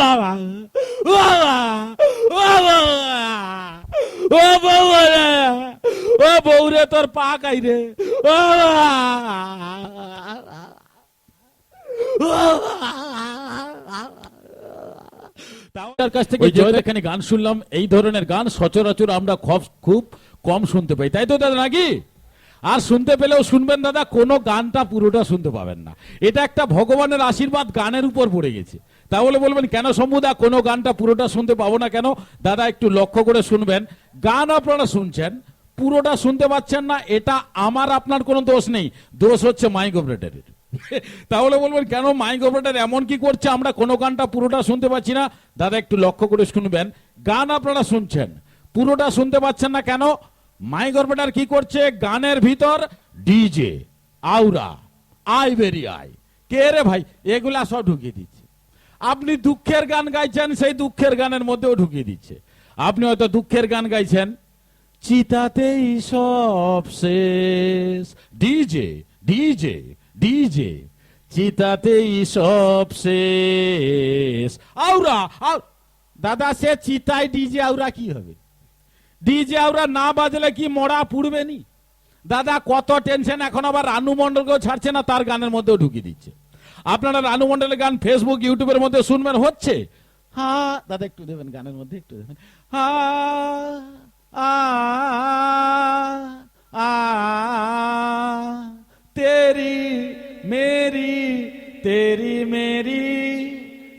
বাবা ও বাবা ও বাবা তোর পা কাই রে ও তার কাছ থেকে জয়দেখানি গান শুনলাম, এই ধরনের গান সচরাচর আমরা খুব খুব কম শুনতে পাই। তাই তো দাদা, নাকি? আর শুনতে পেলেও শুনবেন দাদা, কোনো গানটা পুরোটা শুনতে পাবেন না। এটা একটা ভগবানের আশীর্বাদ গানের উপর পড়ে গেছে। তাহলে বলবেন, কেন শম্ভুদা কোনো গানটা পুরোটা শুনতে পাবো না কেন? দাদা, একটু লক্ষ্য করে শুনবেন। গান আপনারা শুনছেন, পুরোটা শুনতে পাচ্ছেন না, এটা আমার, আপনার কোনো দোষ নেই। দোষ হচ্ছে মাইক অপারেটরের। তাহলে বলবেন, কেন মাইক অপারেটর এমন কি করছে? আমরা কোনো গানটা পুরোটা শুনতে পাচ্ছি না। দাদা, একটু লক্ষ্য করে শুনবেন। গান আপনারা শুনছেন, পুরোটা শুনতে পাচ্ছেন না কেন? মাইক অপারেটর কি করছে? গানের ভিতর ডিজে, আউরা আই বেরি আই। কে রে ভাই? এগুলা সব ঢুকিয়ে দিচ্ছে। আপনি দুঃখের গান গাইছেন, সেই দুঃখের গানের মধ্যেও ঢুকিয়ে দিচ্ছে। আপনি হয়তো দুঃখের গান গাইছেন, চিতাতেই সব শেষ। ডিজে ডিজে ডিজে, চিতাতেই সব শেষ। আউরা, আউ- দাদা, সে চিতায় ডিজে আউরা কি হবে? ডিজে আউরা না বাজলে কি মরা পুড়বে নি? দাদা, কত টেনশন, এখন আবার রানু মন্ডলকেও ছাড়ছে না, তার গানের মধ্যেও ঢুকিয়ে দিচ্ছে। আপনারা রানু মন্ডলের গান ফেসবুক ইউটিউবের মধ্যে শুনবেন, হচ্ছে? হা, দাদা, একটু দেবেন গানের মধ্যে, একটু দেবেন। হা, আ আ, তেরি মেরি তেরি মেরি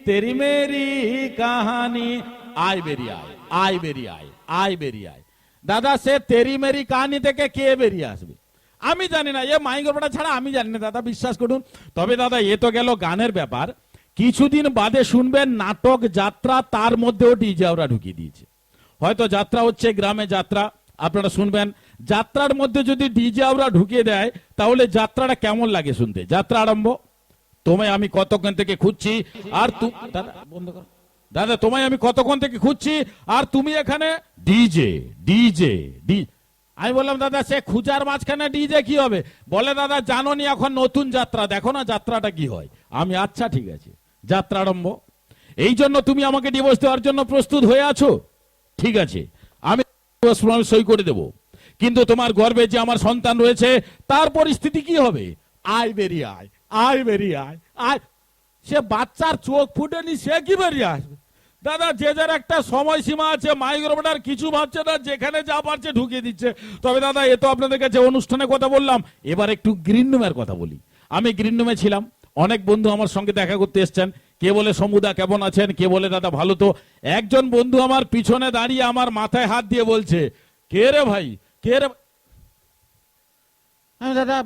তেরি মেরি কাহানি। আয় বেরি আয় আয় বেরি আয় আয় বেরি আয়। দাদা, সে তেরি মেরি কাহানি থেকে কে বেরিয়ে আসবে? আমি জানি না, এ মাইঙ্গরপাটা ছাড়া আমি জানি না, দাদা, বিশ্বাস করুন। তবে দাদা, এ তো গেল গানের ব্যাপার। কিছুদিন বাদে শুনবেন নাটক যাত্রা, তার মধ্যেও ডিজে ওরা ঢুকিয়ে দিয়েছে। হয়তো যাত্রা হচ্ছে গ্রামে যাত্রা, আপনারা শুনবেন। যাত্রার মধ্যে যদি ডিজে ওরা ঢুকিয়ে দেয়, তাহলে যাত্রাটা কেমন লাগে শুনতে? যাত্রা আরম্ভ? তোমায় আমি কতক্ষণ থেকে খুঁজছি? আর তু দাদা দাদা, তোমায় আমি কতক্ষণ থেকে খুঁজছি? আর তুমি এখানে? ডিজে ডিজে, ডি আমি বললাম, দাদা, সে খুঁজার মাঝখানে ডিজে কি হবে? বলে, দাদা জানো নি এখন নতুন যাত্রা, দেখো না যাত্রাটা কি হয়। আমি আচ্ছা ঠিক আছে, যাত্রা আরম্ভ। এই জন্য তুমি আমাকে ডিভোর্স দেওয়ার জন্য প্রস্তুত হয়ে আছো? ঠিক আছে, আমি সই করে দেব। কিন্তু তোমার গর্বে যে আমার সন্তান রয়েছে, তার পরিস্থিতি কি হবে? আয় বেরিয়ে আয় আয় বেরিয়ে আয় আয়। সে বাচ্চার চোখ ফুটেনি, সে কি বেরিয়ে আসবে? দাদা যে যার একটা সময়সীমা আছে মাইক্রোমিটার কিছু ভাবছে না যেখানে যা পারছে ঢুকিয়ে দিচ্ছে। তবে দাদা এ তো আপনাদের কাছে অনুষ্ঠানে কথা বললাম। এবার একটু গ্রিন রুমের কথা বলি। আমি গ্রিন রুমে ছিলাম। অনেক বন্ধু আমার সঙ্গে দেখা করতে এসছেন। কে বলে সমুদা কেমন আছেন? কে বলে দাদা ভালো তো? একজন বন্ধু আমার পিছনে দাঁড়িয়ে আমার মাথায় হাত দিয়ে বলছে কে রে ভাই? কে রে আমি দাদা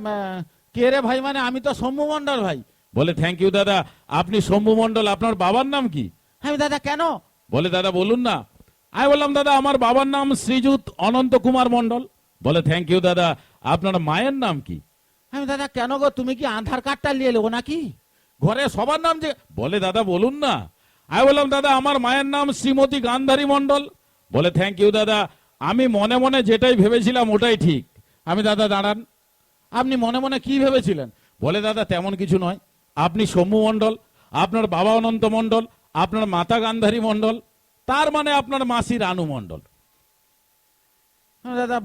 কে রে ভাই মানে আমি তো শম্ভু মন্ডল ভাই। বলে থ্যাংক ইউ দাদা। আপনি শম্ভু মন্ডল আপনার বাবার নাম কি? আমি দাদা কেন? বলে দাদা বলুন না। আমি বললাম দাদা আমার বাবার নাম শ্রীযুত অনন্ত কুমার মন্ডল বলে থ্যাংক ইউ দাদা। আপনার মায়ের নাম কি? আমি দাদা কেন গো তুমি কি আধার কার্ডটা নিয়ে নেব নাকি? ঘরে সবার নাম যে বলে দাদা বলুন না। আমি বললাম দাদা আমার মায়ের নাম শ্রীমতী গান্ধারী মন্ডল বলে থ্যাংক ইউ দাদা। আমি মনে মনে যেটাই ভেবেছিলাম ওটাই ঠিক। আমি দাদা দাঁড়ান। আপনি মনে মনে কি ভেবেছিলেন? বলে দাদা তেমন কিছু নয়। আপনি সৌম্য মণ্ডল আপনার বাবা অনন্ত মণ্ডল আপনার মাতা গান্ধারী মণ্ডল, তার মানে আপনার মাসি রানু মণ্ডল। দাদা,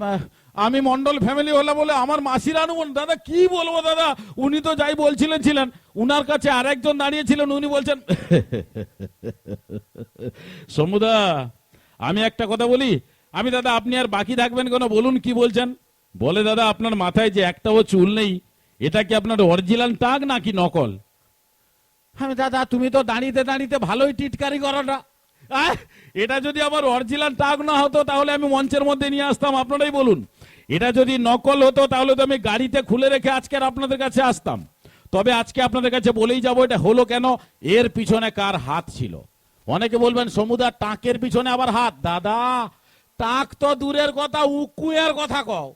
আমি মন্ডল ফ্যামিলি হলে বলে আমার মাসি রানু মণ্ডল। দাদা, কি বলব দাদা? উনি তো যাই বলছিলেন ছিলেন, উনার কাছে আর আরেকজন দাঁড়িয়েছিলেন, উনি বলছেন, সমুদা, আমি একটা কথা বলি। আমি দাদা, আপনি আর বাকি থাকবেন কেন? বলুন, কি বলছেন? বলে, দাদা, আপনার মাথায় যে একটাও চুল নেই, এটা কি আপনার অরিজিনাল টাক নাকি নকল? আমি দাদা, তুমি তো দাঁড়িতে দাঁড়িতে ভালোই টিটকারি করাটা। এটা যদি আমার অরিজিনাল টাক না হতো, তাহলে আমি মঞ্চের মধ্যে নিয়ে আসতাম, আপনারাই বলুন। এটা যদি নকল হতো, তাহলে তো আমি গাড়িতে খুলে রেখে আজকে আর আপনাদের কাছে আসতাম। তবে আজকে আপনাদের কাছে বলেই যাব, এটা হলো কেন? এর পিছনে কার হাত ছিল? অনেকে বলবেন, সমুদার টাকের পিছনে আবার হাত। দাদা, টাক তো দূরের কথা, উকুয়ের কথা কও।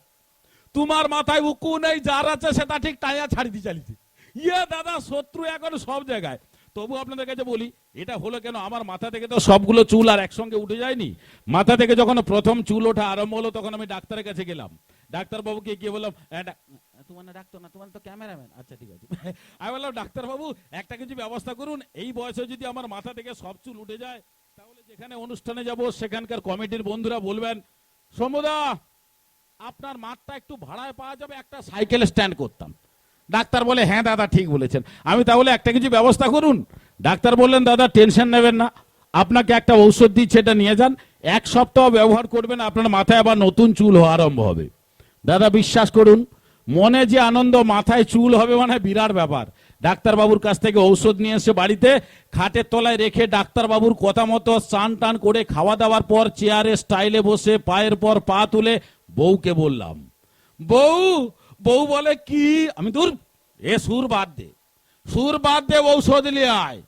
তোমার মাথায় উকু নেই, যার আছে সেটা ঠিক টাইয়া ছাড়ি দিয়ে চালিয়েছে ইয়ে দাদা শত্রু এখন সব জায়গায়। তবু আপনাদের কাছে বলি এটা হলো কেন আমার মাথা থেকে তো সবগুলো চুল আর একসঙ্গে উঠে যায়নি? মাথা থেকে যখন প্রথম চুল ওঠা আরম্ভ হলো তখন আমি ডাক্তারের কাছে গেলাম। ডাক্তারবাবুকে গিয়ে বললাম "এ, ডাক- তোমার না ডাক্তার না তোমার তো ক্যামেরাম্যান। আচ্ছা ঠিক আছে। আমি বললাম ডাক্তারবাবু একটা কিছু ব্যবস্থা করুন। এই বয়সে যদি আমার মাথা থেকে সব চুল উঠে যায় তাহলে যেখানে অনুষ্ঠানে যাব সেখানকার কমিটির বন্ধুরা বলবেন সমুদা আপনার মাঠটা একটু ভাড়ায় পাওয়া যাবে একটা সাইকেল স্ট্যান্ড করতাম। ডাক্তার বলে হ্যাঁ দাদা, ঠিক বলেছেন। আমি তাহলে একটা কিছু ব্যবস্থা করুন। ডাক্তার বললেন, দাদা, টেনশন নেবেন না। আপনাকে একটা ঔষধ দিচ্ছে, এটা নিয়ে যান। এক সপ্তাহ ব্যবহার করবেন, আপনার মাথায় আবার নতুন চুল হওয়া আরম্ভ হবে। দাদা, বিশ্বাস করুন, মনে যে আনন্দ, মাথায় চুল হবে মানে বিরাট ব্যাপার। ডাক্তারবাবুর কাছ থেকে ঔষধ নিয়ে এসে বাড়িতে খাটের তলায় রেখে ডাক্তারবাবুর কথা মতো স্নান টান করে খাওয়া দাওয়ার পর চেয়ারে স্টাইলে বসে, পায়ের পর পা তুলে বউকে বললাম, বউ বউ বলে, কি? আমি দূর? এ, সুর বাদ দে। সুর বাদ দে, ঔষধ নিয়ে আয়।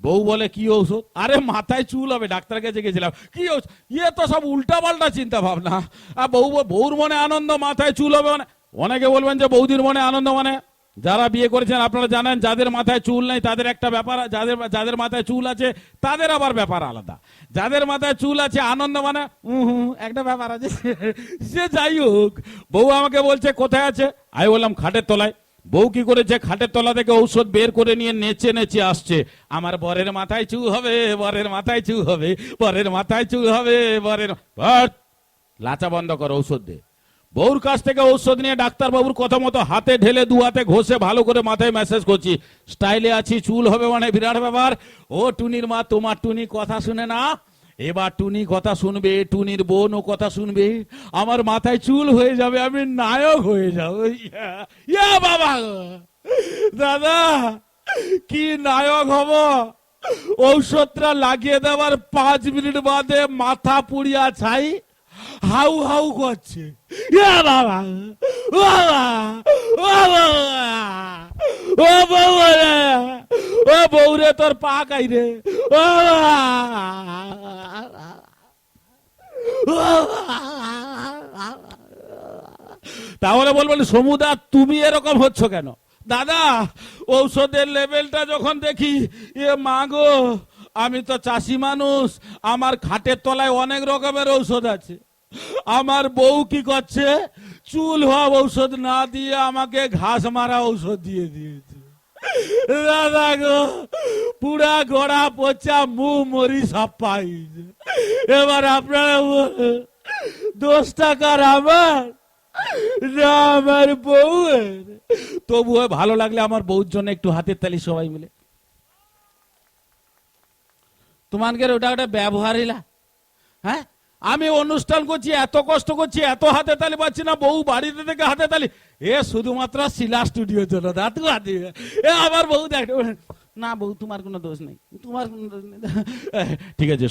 বউ বলে, কি ঔষধ? আরে, মাথায় চুল হবে ডাক্তার কাছে গেছিলাম। কি ঔষধ? ইয়ে তো সব উল্টা পাল্টা চিন্তা ভাবনা আর বউ, বউর মনে আনন্দ, মাথায় চুল হবে মানে? অনেকে বলবেন যে, বৌদির মনে আনন্দ মানে? যারা বিয়ে করেছেন, আপনারা জানেন, যাদের মাথায় চুল নেই, তাদের একটা ব্যাপার, যাদের যাদের মাথায় চুল আছে, তাদের আবার ব্যাপার আলাদা। যাদের মাথায় চুল আছে, আনন্দ মানে একটা ব্যাপার আছে। সে যাই হোক, বউ আমাকে বলছে, কোথায় আছে? আমি বললাম, খাটের তলায়। বউ কি করেছে, খাটের তলা থেকে ঔষধ বের করে নিয়ে নেচে নেচে আসছে। আমার বরের মাথায় চু হবে, বরের মাথায় চু হবে, বরের মাথায় চু হবে, বরের! লাচা বন্ধ কর, ঔষধ দে। বউর কাছ থেকে ঔষধ নিয়ে ডাক্তার বাবুর কথা মতো হাতে ঢেলে দু হাতে ঘষে ভালো করে মাথায় মেসেজ করছি। স্টাইলে আছি, চুল হবে মানে বিরাট ব্যাপার। ও টুনির মা, তোমার টুনি কথা শুনে না? এবার টুনি কথা শুনবে, টুনির বোন ও কথা শুনবে। আমার মাথায় চুল হয়ে যাবে, আমি নায়ক হয়ে যাব। ইয়া বাবা দাদা, কি নায়ক হব? ঔষধটা লাগিয়ে দেওয়ার পাঁচ মিনিট বাদে মাথা পুড়িয়া ছাই। হাউ হাউ করছে। ও বাবা ও বাবা, ও বউ রে, ও বউ রে তোর পা কাই রে। তাহলে বলবেন সমুদা, তুমি এরকম হচ্ছ কেন? দাদা, ঔষধের লেভেলটা যখন দেখি, এ মা গো, আমি তো চাষি মানুষ, আমার খাটের তলায় অনেক রকমের ঔষধ আছে। আমার বউ কি করছে? চুল হওয়া ঔষধ না দিয়ে আমাকে ঘাস মারা ঔষধ দিয়ে দিয়েছে। দাদা গো, পুরা গড়া পচা মুখ মরি সব পাইছে। এবার আপনারা দশ টাকার আমার না আমার বউয়ের? তবুও ভালো লাগলে আমার বউর জন্য একটু হাতের তালি সবাই মিলে। তোমাদের ওটা ওটা ব্যবহারিলা হ্যাঁ? আমি অনুষ্ঠান করছি, এত কষ্ট করছি, এত হাতে তালি পাচ্ছি না, বউ বাড়িতে থেকে হাতে তালি। এ শুধুমাত্র শিলা স্টুডিও জন্য, দাঁতু হাতে এ আমার বউ দেখ, না বউ, তোমার কোনো দোষ নেই, তোমার কোনো দোষ নেই। ঠিক আছে